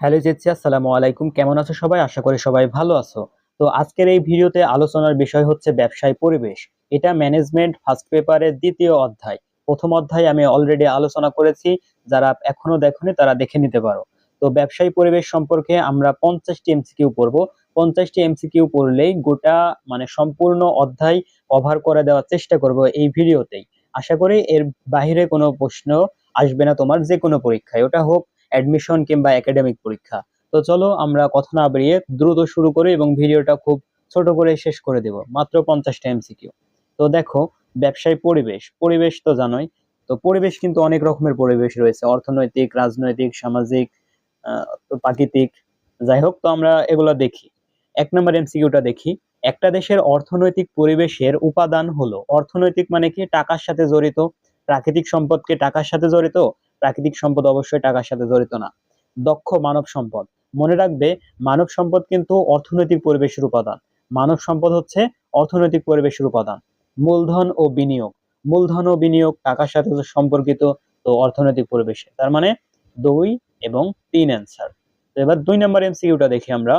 Hello জেৎসি আসসালামু আলাইকুম। কেমন আছো সবাই? আশা করি সবাই ভালো আছো। তো আজকের এই ভিডিওতে আলোচনার বিষয় হচ্ছে ব্যবসায় পরিবেশ। এটা ম্যানেজমেন্ট ফার্স্ট পেপারের দ্বিতীয় অধ্যায়। প্রথম অধ্যায় আমি অলরেডি আলোচনা করেছি। যারা এখনও দেখোনি, তারা দেখে নিতে পারো। তো ব্যবসায়ী পরিবেশ সম্পর্কে আমরা পঞ্চাশটি এমসিকিউ পড়ব। পঞ্চাশটি এমসিকিউ পড়লেই গোটা মানে সম্পূর্ণ অধ্যায় কভার করে দেওয়ার চেষ্টা করব এই ভিডিওতেই। আশা করি এর বাইরে কোনো প্রশ্ন আসবে না তোমার, যে কোনো পরীক্ষায়। ওটা হোক অ্যাডমিশন কিংবা একাডেমিক পরীক্ষা। তো চলো আমরা কথা না বেরিয়ে দ্রুত শুরু করি এবং ভিডিওটা খুব ছোট করে শেষ করে দেব। মাত্র পঞ্চাশটা এমসিকিউ তো দেখো, ব্যবসায় পরিবেশ। পরিবেশ তো জানোই। তো পরিবেশ কিন্তু অনেক রকমের পরিবেশ রয়েছে। অর্থনৈতিক, রাজনৈতিক, সামাজিক প্রাকৃতিক। যাই হোক, তো আমরা এগুলো দেখি। এক নম্বর এমসিকিউটা দেখি। একটা দেশের অর্থনৈতিক পরিবেশের উপাদান হলো। অর্থনৈতিক মানে কি? টাকার সাথে জড়িত। প্রাকৃতিক সম্পদকে টাকার সাথে জড়িত। প্রাকৃতিক সম্পদ অবশ্যই টাকার সাথে জড়িত না। দক্ষ মানব সম্পদ। মনে রাখবে, মানব সম্পদ কিন্তু অর্থনৈতিক পরিবেশের উপাদান। মানব সম্পদ হচ্ছে অর্থনৈতিক পরিবেশের উপাদান। মূলধন ও বিনিয়োগ। মূলধন ও বিনিয়োগ টাকার সাথে সম্পর্কিত তো অর্থনৈতিক পরিবেশে। তার মানে দুই এবং তিন অ্যান্সার তো এবার দুই নম্বর এমসিকিউটা দেখি আমরা।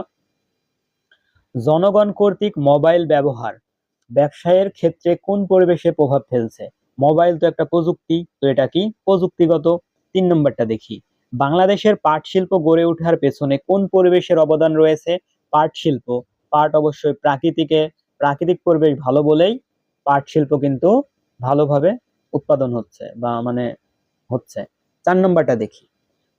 জনগণ কর্তৃক মোবাইল ব্যবহার। ব্যবসায়ের ক্ষেত্রে কোন পরিবেশে প্রভাব ফেলছে? মোবাইল তো একটা প্রযুক্তি, তো এটা কি? প্রযুক্তিগত তিন নম্বরটা দেখি। বাংলাদেশের পাট শিল্প গড়ে ওঠার পেছনে কোন পরিবেশের অবদান রয়েছে? পাট শিল্প পাট অবশ্যই প্রাকৃতিকে, প্রাকৃতিক পরিবেশ ভালো বলেই পাট শিল্প কিন্তু ভালোভাবে উৎপাদন হচ্ছে বা মানে হচ্ছে। চার নম্বরটা দেখি।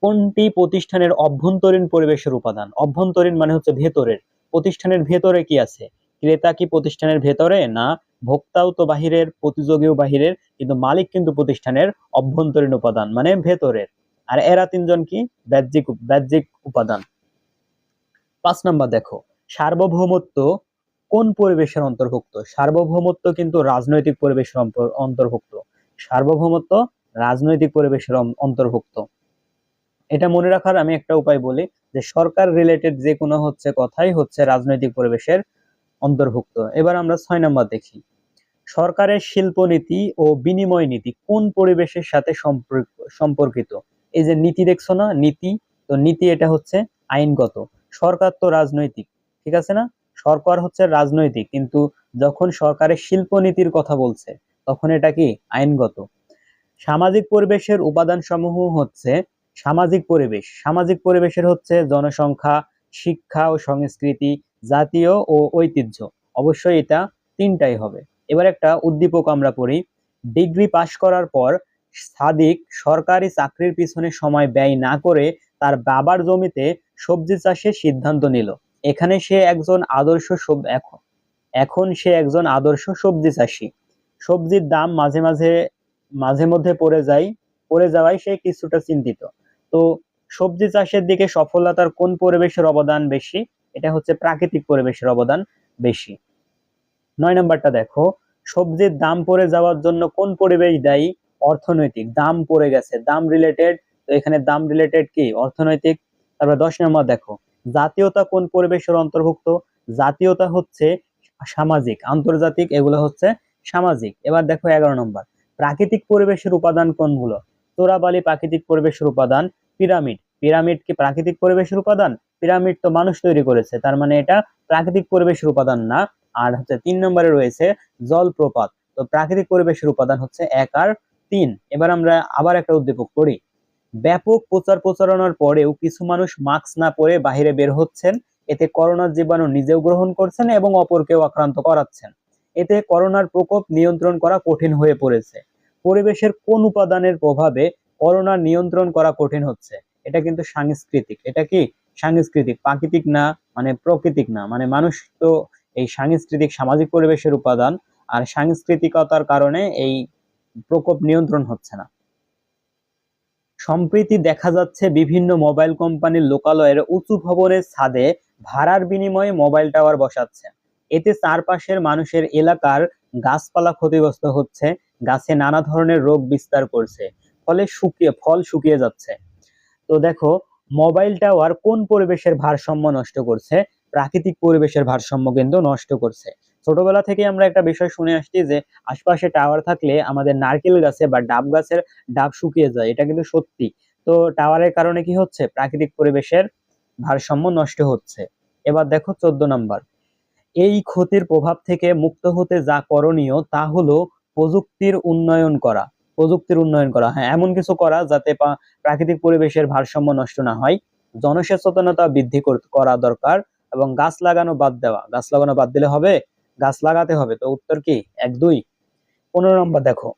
কোনটি প্রতিষ্ঠানের অভ্যন্তরীণ পরিবেশের উপাদান? অভ্যন্তরীণ মানে হচ্ছে ভেতরের। প্রতিষ্ঠানের ভেতরে কি আছে? ক্রেতা কি প্রতিষ্ঠানের ভেতরে না ভোক্তাও তো বাহিরের, প্রতিযোগীও বাহিরের, কিন্তু মালিক কিন্তু প্রতিষ্ঠানের অভ্যন্তরীণ উপাদান মানে ভেতরের। আর এরা তিনজন কি? বাহ্যিক বাহ্যিক উপাদান। পাঁচ নাম্বার দেখো, সার্বভৌমত্ব কোন পরিবেশের অন্তর্ভুক্ত? সার্বভৌমত্ব কিন্তু রাজনৈতিক পরিবেশের অন্তর্ভুক্ত। সার্বভৌমত্ব রাজনৈতিক পরিবেশের অন্তর্ভুক্ত। এটা মনে রাখার আমি একটা উপায় বলি যে সরকার রিলেটেড যে কোনো হচ্ছে কথাই হচ্ছে রাজনৈতিক পরিবেশের অন্তর্ভুক্ত। এবার আমরা ছয় নম্বর দেখি। সরকারের শিল্পনীতি ও বিনিময় নীতি কোন পরিবেশের সাথে সম্পর্কিত? এই যে নীতি দেখছ না? নীতি, তো নীতি এটা হচ্ছে আইনগত। সরকার তো রাজনৈতিক, ঠিক আছে না? সরকার হচ্ছে রাজনৈতিক, কিন্তু যখন সরকারের শিল্পনীতির কথা বলছে, তখন এটা কি? আইনগত। সামাজিক পরিবেশের উপাদান সমূহ হচ্ছে সামাজিক পরিবেশ। সামাজিক পরিবেশের হচ্ছে জনসংখ্যা, শিক্ষা ও সংস্কৃতি জাতীয় ও ঐতিহ্য। অবশ্যই এটা তিনটাই হবে। এবার একটা উদ্দীপক আমরা পড়ি। ডিগ্রি পাশ করার পর সাদিক সরকারি চাকরির পিছনে সময় ব্যয় না করে তার বাবার জমিতে সবজি চাষের সিদ্ধান্ত নিল। এখানে সে একজন আদর্শ এখন এখন সে একজন আদর্শ সবজি চাষী। সবজির দাম মাঝে মাঝে মাঝে মধ্যে পড়ে যায় পড়ে যাওয়ায় সে কিছুটা চিন্তিত। তো সবজি চাষের দিকে সফলতার কোন পরিবেশের অবদান বেশি? এটা হচ্ছে প্রাকৃতিক পরিবেশের অবদান বেশি। নয় নম্বরটা দেখো, সবজির দাম পড়ে যাওয়ার জন্য কোন পরিবেশ দায়ী? অর্থনৈতিক। দাম পড়ে গেছে, দাম রিলেটেড তো এখানে দাম রিলেটেড কি? অর্থনৈতিক। তারপর দশ নম্বর দেখো, জাতীয়তা কোন পরিবেশের অন্তর্ভুক্ত? জাতীয়তা হচ্ছে সামাজিক, আন্তর্জাতিক, এগুলো হচ্ছে সামাজিক। এবার দেখো এগারো নম্বর, প্রাকৃতিক পরিবেশের উপাদান কোনগুলো? চোরাবালি প্রাকৃতিক পরিবেশের উপাদান পিরামিড। পিরামিড কি প্রাকৃতিক পরিবেশের উপাদান? পিরামিড তো মানুষ তৈরি করেছে, তার মানে এটা প্রাকৃতিক পরিবেশের উপাদান না। আর হচ্ছে তিন নম্বরে রয়েছে জলপ্রপাত, তো প্রাকৃতিক পরিবেশের উপাদান হচ্ছে এক আর তিন। এবার আমরা আবার একটা উদ্দীপক করি ব্যাপক প্রচার প্রচারণার পরেও কিছু মানুষ মাস্ক না পরে বাইরে বের হচ্ছেন, এতে করোনার জীবাণু নিজেও গ্রহণ করছেন এবং অপরকেও আক্রান্ত করাচ্ছেন। এতে করোনার প্রকোপ নিয়ন্ত্রণ করা কঠিন হয়ে পড়েছে। পরিবেশের কোন উপাদানের প্রভাবে করোনা নিয়ন্ত্রণ করা কঠিন হচ্ছে, এটা কিন্তু সাংস্কৃতিক। এটা কি সাংস্কৃতিক, প্রাকৃতিক না মানে প্রকৃতিক না মানে মানুষ তো এই সাংস্কৃতিক, সামাজিক পরিবেশের উপাদান আর সাংস্কৃতিকতার কারণে এই প্রকোপ নিয়ন্ত্রণ হচ্ছে না। সম্প্রতি দেখা যাচ্ছে বিভিন্ন মোবাইল কোম্পানির লোকালয়ের উঁচু ভবনের ছাদে ভাড়ার বিনিময়ে মোবাইল টাওয়ার বসাচ্ছে। এতে চারপাশের মানুষের এলাকার গাছপালা ক্ষতিগ্রস্ত হচ্ছে, গাছে নানা ধরনের রোগ বিস্তার করছে, ফলে শুকিয়ে, ফল শুকিয়ে যাচ্ছে। তো দেখো মোবাইল টাওয়ার কোন পরিবেশের ভারসাম্য নষ্ট করছে? প্রাকৃতিক পরিবেশের ভারসাম্য কিন্তু নষ্ট করছে। ছোটবেলা থেকে আমরা একটা বিষয় শুনে আসছি যে, আশপাশে টাওয়ার থাকলে আমাদের নারকেল গাছে বা ডাব গাছের ডাব শুকিয়ে যায়, এটা কিন্তু সত্যি। তো টাওয়ারের কারণে কি হচ্ছে? প্রাকৃতিক পরিবেশের ভারসাম্য নষ্ট হচ্ছে। এবার দেখো চোদ্দ নাম্বার। এই ক্ষতির প্রভাব থেকে মুক্ত হতে যা করণীয় তা হলো প্রযুক্তির উন্নয়ন করা। প্রযুক্তির উন্নয়ন করা হ্যাঁ। এমন কিছু করা যাতে প্রাকৃতিক পরিবেশের ভারসাম্য নষ্ট না হয়। জনসচেতনতা বৃদ্ধি করা দরকার এবং গাছ লাগানো বাদ দেওয়া। গাছ লাগানো বাদ দিলে হবে? গাছ লাগাতে হবে। তো উত্তর কি? এক, দুই। পনেরো নম্বর দেখো।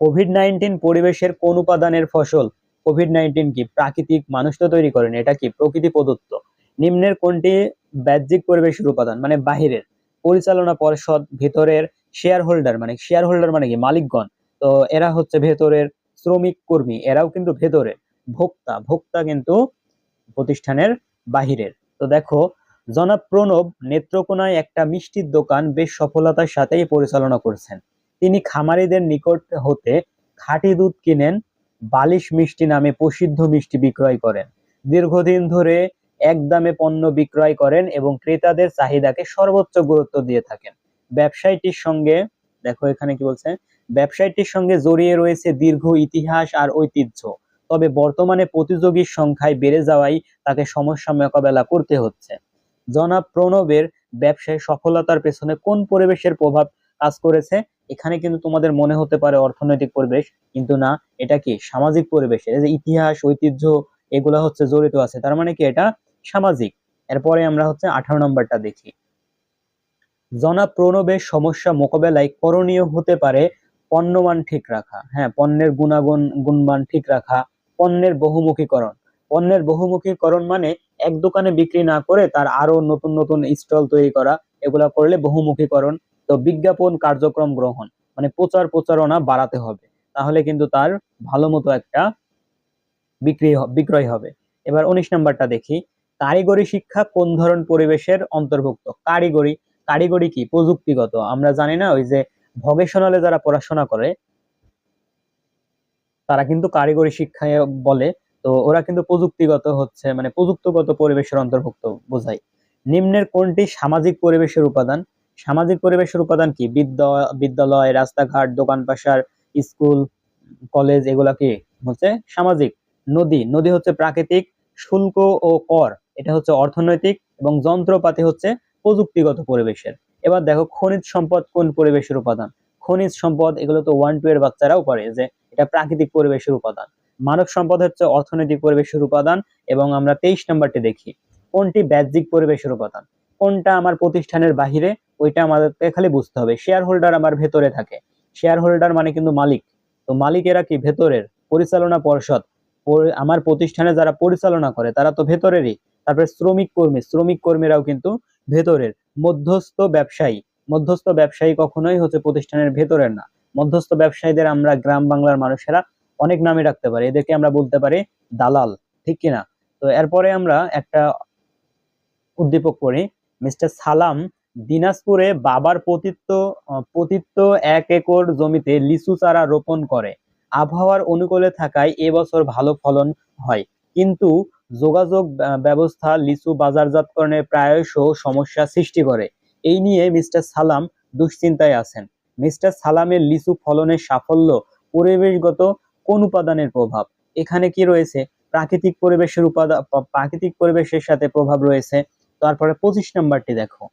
কোভিড নাইন্টিন পরিবেশের কোন উপাদানের ফসল? কোভিড নাইন্টিন কি? প্রাকৃতিক মানুষ তো তৈরি করেন। এটা কি? প্রকৃতি প্রদত্ত। নিম্নের কোনটি বাহ্যিক পরিবেশের উপাদান? মানে বাহিরের। পরিচালনা পর্ষদ ভেতরের শেয়ার হোল্ডার মানে শেয়ার হোল্ডার মানে কি? মালিকগণ। তো এরা হচ্ছে ভেতরের শ্রমিক কর্মী, এরাও কিন্তু ভেতরের ভোক্তা ভোক্তা কিন্তু প্রতিষ্ঠানের বাহিরের। তো দেখো, জনাব প্রণব নেত্রকোনায় একটা মিষ্টির দোকান বেশ সফলতার সাথেই পরিচালনা করছেন। তিনি খামারিদের নিকট হতে খাঁটি দুধ কিনেন, বালিশ মিষ্টি নামে প্রসিদ্ধ মিষ্টি বিক্রয় করেন। দীর্ঘদিন ধরে এক দামে পণ্য বিক্রয় করেন এবং ক্রেতাদের চাহিদাকে সর্বোচ্চ গুরুত্ব দিয়ে থাকেন। ব্যবসায়ীটির সঙ্গে, দেখো এখানে কি বলছে ব্যবসায়ীটির সঙ্গে জড়িয়ে রয়েছে দীর্ঘ ইতিহাস আর ঐতিহ্য। তবে বর্তমানে প্রতিযোগীর সংখ্যায় বেড়ে যাওয়ায় তাকে সমস্যা মোকাবেলা করতে হচ্ছে। জনাব প্রণবের ব্যবসায় সফলতার পেছনে কোন পরিবেশের প্রভাব কাজ করেছে, এখানে কিন্তু তোমাদের মনে হতে পারে অর্থনৈতিক পরিবেশ, কিন্তু না, এটা কি সামাজিক পরিবেশ? যে ইতিহাস, ঐতিহ্য, এগুলা হচ্ছে জড়িত আছে, তার মানে কি এটা সামাজিক? এরপরে আমরা হচ্ছে আঠারো নম্বরটা দেখি। জনাব প্রণবের সমস্যা মোকাবেলায় করণীয় হতে পারে পণ্যমান ঠিক রাখা। হ্যাঁ পণ্যের গুণাগুণ গুণমান ঠিক রাখা, পণ্যের বহুমুখীকরণ। পণ্যের বহুমুখীকরণ মানে এক দোকানে বিক্রি না করে তার আরও নতুন নতুন স্টল তৈরি করা, এগুলা করলে বহুমুখীকরণ, তো বিজ্ঞাপন, কার্যক্রম গ্রহণ মানে প্রচার প্রচারণা বাড়াতে হবে। তাহলে কিন্তু তার ভালো মতো একটা বিক্রি বিক্রয় হবে। এবার উনিশ নাম্বারটা দেখি। কারিগরি শিক্ষা কোন ধরন পরিবেশের অন্তর্ভুক্ত? কারিগরি কারিগরি কি? প্রযুক্তিগত। আমরা জানি না ওই যে ভকেশনালে যারা পড়াশোনা করে, তারা কিন্তু কারিগরি শিক্ষায় বলে, তো ওরা কিন্তু প্রযুক্তিগত হচ্ছে মানে প্রযুক্তিগত পরিবেশের অন্তর্ভুক্ত বোঝায়। নিম্নের কোনটি সামাজিক পরিবেশের উপাদান? সামাজিক পরিবেশের উপাদান কি? বিদ্যা- বিদ্যালয়, রাস্তাঘাট দোকান পাশার স্কুল, কলেজ, এগুলা কি হচ্ছে? সামাজিক। নদী। নদী হচ্ছে প্রাকৃতিক, শুল্ক ও কর। এটা হচ্ছে অর্থনৈতিক এবং যন্ত্রপাতি হচ্ছে প্রযুক্তিগত পরিবেশের। এবার দেখো খনিজ সম্পদ কোন পরিবেশের উপাদান? খনিজ সম্পদ এগুলো তো ওয়ান টু এর বাচ্চারাও পারে যে এটা প্রাকৃতিক পরিবেশের উপাদান। মানব সম্পদ হচ্ছে অর্থনৈতিক পরিবেশের উপাদান এবং আমরা তেইশ নাম্বারটি দেখি। কোনটি বাহ্যিক পরিবেশের উপাদান? কোনটা আমার প্রতিষ্ঠানের বাহিরে? ওইটা আমাদেরকে খালি বুঝতে হবে। শেয়ার হোল্ডার আমার ভেতরে থাকে। শেয়ার হোল্ডার মানে কিন্তু মালিক। তো মালিকেরা কি? ভেতরের। পরিচালনা পর্ষদ। আমার প্রতিষ্ঠানে যারা পরিচালনা করে, তারা তো ভেতরেরই। তারপরে শ্রমিক কর্মী, শ্রমিক কর্মীরাও কিন্তু ভেতরের মধ্যস্থ ব্যবসায়ী। মধ্যস্থ ব্যবসায়ী কখনোই হচ্ছে প্রতিষ্ঠানের ভেতরের না। মধ্যস্থ ব্যবসায়ীদের আমরা গ্রাম বাংলার মানুষেরা অনেক নামে রাখতে পারি। এদেরকে আমরা বলতে পারি দালাল, ঠিক কিনা? তো এরপরে আমরা একটা উদ্দীপক করি মিস্টার সালাম, দিনাজপুরে বাবার পতিত্ব পতিত্ব এক একর জমিতে লিচু চারা রোপণ করে। আবহাওয়ার অনুকূলে থাকায় এবছর ভালো ফলন হয়। কিন্তু যোগাযোগ ব্যবস্থা, লিচু বাজারজাতকরণে প্রায়শ সমস্যা সৃষ্টি করে। এই নিয়ে মিস্টার সালাম দুশ্চিন্তায় আছেন। মিস্টার সালামের লিচু ফলনের সাফল্য পরিবেশগত কোন উপাদানের প্রভাব? এখানে কি রয়েছে? প্রাকৃতিক পরিবেশের উপাদান প্রাকৃতিক পরিবেশের সাথে প্রভাব রয়েছে। তারপরে পঁচিশ নাম্বারটি দেখো।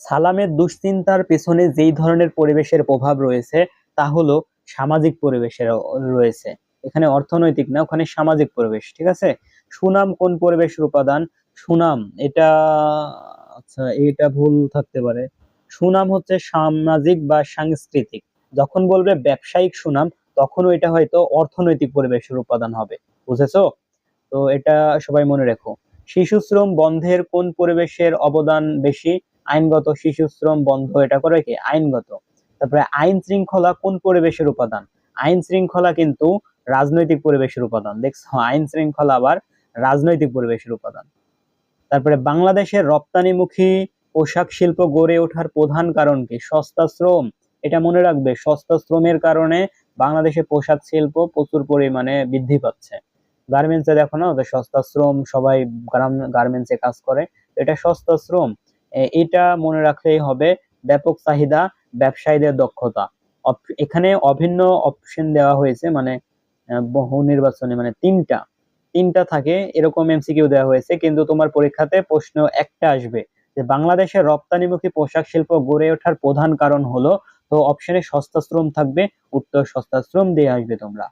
সালামের দুশ্চিন্তার পেছনে যেই ধরনের পরিবেশের প্রভাব রয়েছে, তা হলো সামাজিক পরিবেশের রয়েছে। এখানে অর্থনৈতিক না, ওখানে সামাজিক পরিবেশ, ঠিক আছে? সুনাম কোন পরিবেশের উপাদান? সুনাম, এটা আচ্ছা এটা ভুল থাকতে পারে। সুনাম হচ্ছে সামাজিক বা সাংস্কৃতিক। যখন বলবে ব্যবসায়িক সুনাম, তখন ওইটা হয়তো অর্থনৈতিক পরিবেশের উপাদান হবে, বুঝেছ? তো এটা সবাই মনে রেখো। শিশু শ্রম বন্ধের কোন পরিবেশের অবদান বেশি? আইনগত শিশু শ্রম বন্ধ, এটা করে কি? আইনগত। তারপরে আইন শৃঙ্খলা কোন পরিবেশের উপাদান? আইন শৃঙ্খলা কিন্তু রাজনৈতিক পরিবেশের উপাদান। দেখছ, আইন শৃঙ্খলা আবার রাজনৈতিক পরিবেশের উপাদান। তারপরে বাংলাদেশের রপ্তানিমুখী পোশাক শিল্প গড়ে ওঠার প্রধান কারণ কি? সস্তা শ্রম। এটা মনে রাখবে, সস্তা শ্রমের কারণে বাংলাদেশে পোশাক শিল্প প্রচুর পরিমাণে বৃদ্ধি পাচ্ছে। গার্মেন্টসে দেখো না সস্তা শ্রম, সবাই গার্মেন্টসে কাজ করে। এটা সস্তা শ্রম। এটা মনে রাখলেই হবে ব্যাপক চাহিদা, ব্যবসায়ীদের দক্ষতা। এখানে অভিন্ন অপশন দেওয়া হয়েছে মানে বহু নির্বাচনে মানে তিনটা। তিনটা থাকে, এরকম এমসিকিউ দেওয়া হয়েছে, কিন্তু তোমার পরীক্ষাতে প্রশ্ন একটা আসবে, যে বাংলাদেশের রপ্তানিমুখী পোশাক শিল্প গড়ে ওঠার প্রধান কারণ হলো, তো অপশনে সস্তা শ্রম থাকবে, উত্তর সস্তা শ্রম দিয়ে আসবে তোমরা।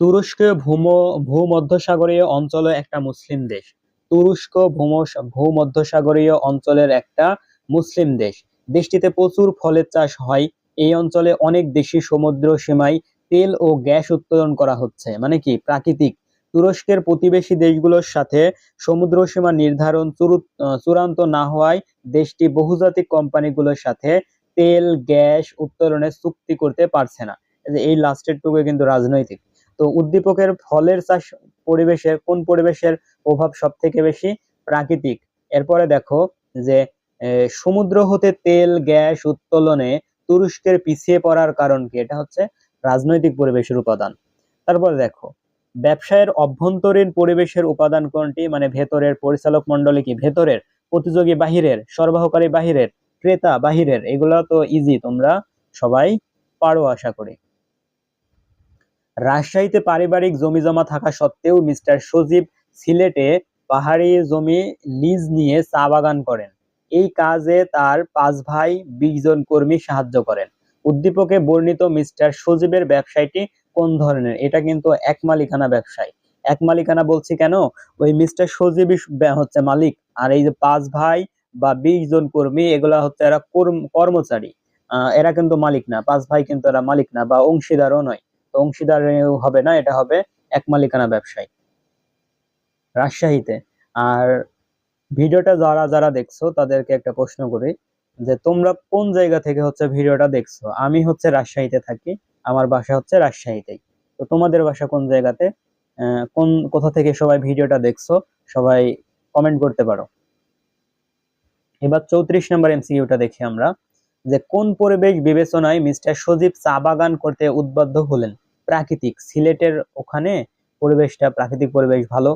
তুরস্ক ভূম, ভূমধ্যসাগরীয় অঞ্চলে একটা মুসলিম দেশ। তুরস্ক ভূম, ভূমধ্যসাগরীয় অঞ্চলের একটা মুসলিম দেশ। দেশটিতে প্রচুর ফলের চাষ হয়, এই অঞ্চলে অনেক দেশি সমুদ্র সীমায় তেল ও গ্যাস উত্তোলন করা হচ্ছে। মানে কি? প্রাকৃতিক। তুরস্কের প্রতিবেশী দেশগুলোর সাথে সমুদ্র সীমা নির্ধারণ চূড়ান্ত না হওয়ায় দেশটি বহুজাতিক কোম্পানিগুলোর সাথে তেল, গ্যাস উত্তোলনের চুক্তি করতে পারছে না। এই লাস্টের টুকু কিন্তু রাজনৈতিক। তো উদ্দীপকের ফলের চাষ পরিবেশের, কোন পরিবেশের প্রভাব সব থেকে বেশি? প্রাকৃতিক। এরপরে দেখো যে সমুদ্র হতে তেল, গ্যাস উত্তোলনে তুরস্কের পিছিয়ে পড়ার কারণ কি? এটা হচ্ছে রাজনৈতিক পরিবেশের উপাদান। তারপরে দেখো, ব্যবসায়ের অভ্যন্তরীণ পরিবেশের উপাদান কোনটি? মানে ভেতরের পরিচালক মন্ডলী কি? ভেতরের, প্রতিযোগী বাহিরের, সরবরাহকারী বাহিরের, ক্রেতা বাহিরের, এগুলো তো ইজি তোমরা সবাই পারো আশা করি। রাজশাহীতে পারিবারিক জমি জমা থাকা সত্ত্বেও মিস্টার সজীব সিলেটে পাহাড়ি জমি লিজ নিয়ে চা বাগান করেন। এই কাজে তার পাঁচ ভাই, বিশ জন কর্মী সাহায্য করেন। উদ্দীপকে বর্ণিত মিস্টার সজীবের ব্যবসায়টি কোন ধরনের? এটা কিন্তু এক মালিকানা ব্যবসায়। এক মালিকানা বলছি কেন? ওই মিস্টার সজীবই হচ্ছে মালিক। আর এই যে পাঁচ ভাই বা বিশ জন কর্মী, এগুলা হচ্ছে এরা কর্মচারী। এরা কিন্তু মালিক না। পাঁচ ভাই কিন্তু এরা মালিক না বা অংশীদারও নয়। তো অংশীদার হবে না, এটা হবে এক মালিকানা ব্যবসায়। রাজশাহীতে। আর ভিডিওটা যারা যারা দেখছ, তাদেরকে একটা প্রশ্ন করি। যে তোমরা কোন জায়গা থেকে হচ্ছে ভিডিওটা দেখছ? আমি হচ্ছে রাজশাহীতে থাকি, আমার বাসা হচ্ছে রাজশাহীতেই। তো তোমাদের বাসা কোন জায়গাতে? কোন, কোথা থেকে সবাই ভিডিওটা দেখছ? সবাই কমেন্ট করতে পারো। এবার চৌত্রিশ নম্বর এমসিকিউটা দেখি আমরা, যে কোন পরিবেশ বিবেচনায় মিস্টার সজীব চা বাগান করতে উদ্বুদ্ধ হলেন? প্রাকৃতিক, সিলেটের ওখানে পরিবেশটা, প্রাকৃতিক পরিবেশ ভালো।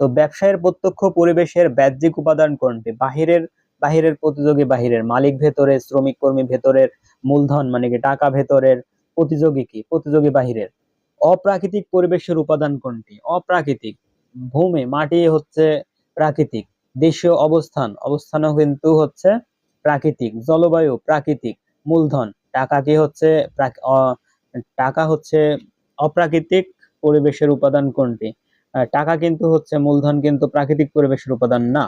তো ব্যবসায়ের প্রত্যক্ষ পরিবেশের বাহ্যিক উপাদান কোনটি? বাহিরের বাহিরের প্রতিযোগী বাহিরের মালিক ভেতরের, শ্রমিক কর্মী ভেতরের, মূলধন মানে কি, টাকা ভেতরের প্রতিযোগী কি? প্রতিযোগী বাহিরের। অপ্রাকৃতিক পরিবেশের উপাদান কোনটি? অপ্রাকৃতিক। ভূমি, মাটি হচ্ছে প্রাকৃতিক। দেশীয় অবস্থান, অবস্থানও কিন্তু হচ্ছে প্রাকৃতিক। জলবায়ু, প্রাকৃতিক। মূলধন, টাকা কি হচ্ছে টাকা হচ্ছে অপ্রাকৃতিক পরিবেশের উপাদান কোনটি? টাকা কিন্তু হচ্ছে মূলধন কিন্তু প্রাকৃতিক পরিবেশের উপাদান না।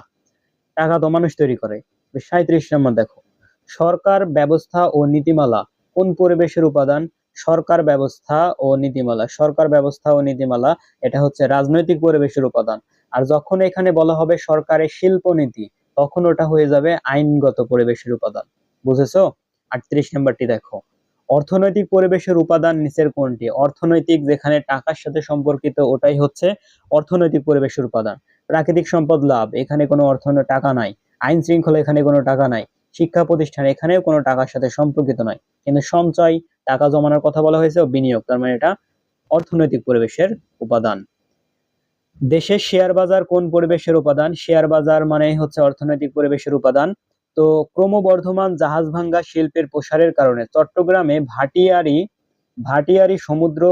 টাকা তো মানুষ তৈরি করে। সাঁত্রিশ নম্বর দেখো। সরকার ব্যবস্থা ও নীতিমালা, কোন পরিবেশের উপাদান? সরকার ব্যবস্থা ও নীতিমালা, সরকার ব্যবস্থা ও নীতিমালা, এটা হচ্ছে রাজনৈতিক পরিবেশের উপাদান। আর যখন এখানে বলা হবে সরকারের শিল্পনীতি, তখন ওটা হয়ে যাবে আইনগত পরিবেশের উপাদান। বুঝেছ? আটত্রিশ নম্বরটি দেখো। অর্থনৈতিক পরিবেশের উপাদান নিচের কোনটি? অর্থনৈতিক যেখানে টাকার সাথে সম্পর্কিত, ওটাই হচ্ছে অর্থনৈতিক পরিবেশের উপাদান। প্রাকৃতিক সম্পদ লাভ, এখানে কোনো অর্থ টাকা নাই আইন শৃঙ্খলা এখানে কোনো টাকা নাই শিক্ষা প্রতিষ্ঠান এখানেও কোনো টাকার সাথে সম্পর্কিত নয়। কিন্তু সঞ্চয়, টাকা জমানোর কথা বলা হয়েছে ও বিনিয়োগ, তার মানে এটা অর্থনৈতিক পরিবেশের উপাদান। দেশের শেয়ার বাজার কোন পরিবেশের উপাদান? শেয়ার বাজার মানে হচ্ছে অর্থনৈতিক পরিবেশের উপাদান। তো ক্রমবর্ধমান জাহাজ ভাঙ্গা শিল্পের প্রসারের কারণে চট্টগ্রামে ভাটিয়ারি ভাটিয়ারি সমুদ্র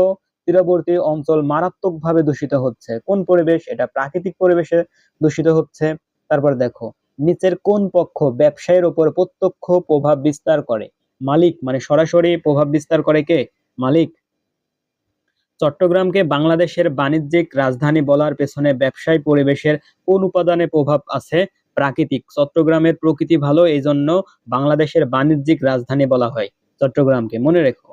তীরবর্তী অঞ্চল মারাত্মকভাবে দূষিত হচ্ছে। কোন পরিবেশ? এটা প্রাকৃতিক পরিবেশে দূষিত হচ্ছে। তারপর দেখো, নিচের কোন পক্ষ ব্যবসায়ের উপর প্রত্যক্ষ প্রভাব বিস্তার করে? মালিক মানে সরাসরি প্রভাব বিস্তার করে কে? মালিক। চট্টগ্রামকে বাংলাদেশের বাণিজ্যিক রাজধানী বলার পেছনে ব্যবসায় পরিবেশের কোন উপাদানে প্রভাব আছে? প্রাকৃতিক। চট্টগ্রামের প্রকৃতি ভালো এই জন্য বাংলাদেশের বাণিজ্যিক রাজধানী বলা হয় চট্টগ্রামকে। মনে রেখো।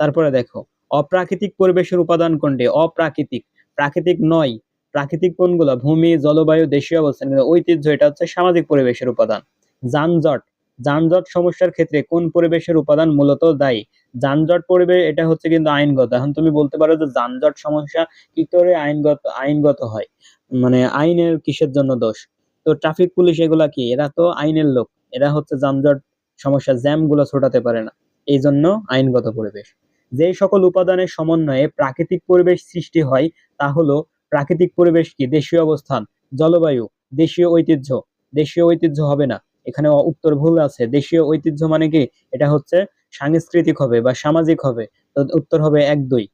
তারপরে দেখো অপ্রাকৃতিক পরিবেশের উপাদান কোনটি? অপ্রাকৃতিক। প্রাকৃতিক নয়। প্রাকৃতিক কোনগুলো? ভূমি, জলবায়ু, দেশীয় অবস্থান। ঐতিহ্য, এটা হচ্ছে সামাজিক পরিবেশের উপাদান। যানজট। যানজট সমস্যার ক্ষেত্রে কোন পরিবেশের উপাদান মূলত দায়ী? যানজট পরিবেশ এটা হচ্ছে কিন্তু আইনগত। এখন তুমি বলতে পারো যে যানজট সমস্যা কি করে আইনগত আইনগত হয়? মানে আইনের কিসের জন্য দোষ? তো ট্রাফিক পুলিশ এগুলা কি? এরা তো আইনের লোক। এরা হচ্ছে যানজট সমস্যা জ্যামগুলো ছোটাতে পারে না। এই জন্য আইনগত পরিবেশ। যেই সকল উপাদানের সমন্বয়ে প্রাকৃতিক পরিবেশ সৃষ্টি হয়, তা হলো প্রাকৃতিক পরিবেশ কি? দেশীয় অবস্থান, জলবায়ু, দেশীয় ঐতিহ্য। দেশীয় ঐতিহ্য হবে না। এখানে উত্তর ভুল আছে। দেশীয় ঐতিহ্য মানে কি? এটা হচ্ছে সাংস্কৃতিক হবে বা সামাজিক হবে। উত্তর হবে এক দুই।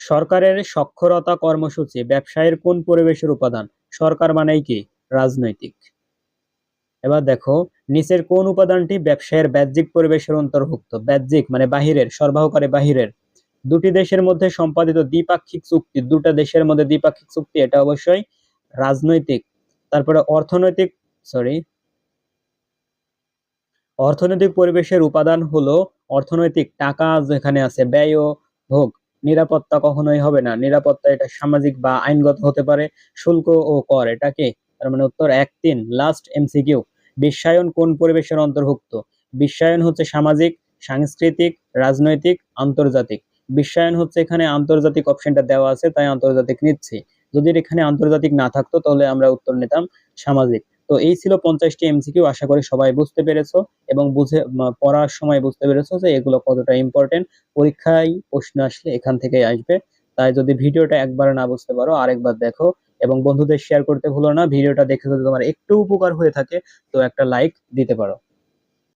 সরকারের সক্ষরতা কর্মসূচি, ব্যবসায়ের কোন পরিবেশের উপাদান? সরকার মানেই কি? রাজনৈতিক। এবার দেখো, নিচের কোন উপাদানটি ব্যবসায়ের বাহ্যিক পরিবেশের অন্তর্ভুক্ত? বাহ্যিক মানে বাহিরের, সরবরাহকারী বাহিরের। দুটি দেশের মধ্যে সম্পাদিত দ্বিপাক্ষিক চুক্তি, দুটো দেশের মধ্যে দ্বিপাক্ষিক চুক্তি, এটা অবশ্যই রাজনৈতিক। তারপরে অর্থনৈতিক সরি অর্থনৈতিক পরিবেশের উপাদান হলো অর্থনৈতিক, টাকা যেখানে আছে, ব্যয় ও ভোগ। নিরাপত্তা কখনোই হবে না। নিরাপত্তা এটা সামাজিক বা আইনগত হতে পারে, শুল্ক ও কর। এটা কি? তার মানে উত্তর এক, তিন লাস্ট এমসিকিউ বিশ্বায়ন কোন পরিবেশের অন্তর্ভুক্ত? বিশ্বায়ন হচ্ছে সামাজিক, সাংস্কৃতিক, রাজনৈতিক, আন্তর্জাতিক। বিশ্বায়ন হচ্ছে এখানে আন্তর্জাতিক অপশনটা দেওয়া আছে, তাই আন্তর্জাতিক নিচ্ছি। যদি এখানে আন্তর্জাতিক না থাকতো, তাহলে আমরা উত্তর নিতাম সামাজিক। তো এই ছিল পঞ্চাশটি এমসিকিউ, আশা করি সবাই বুঝতে পেরেছ এবং বুঝে পড়ার সময় বুঝতে পেরেছ যে এগুলো কতটা ইম্পর্টেন্ট পরীক্ষায় প্রশ্ন আসলে এখান থেকেই আসবে। তাই যদি ভিডিওটা একবার না বুঝতে পারো, আরেকবার দেখো। এবং বন্ধুদের শেয়ার করতে ভুলো না, ভিডিওটা দেখে যদি তোমার একটু উপকার হয়ে থাকে, তো একটা লাইক দিতে পারো।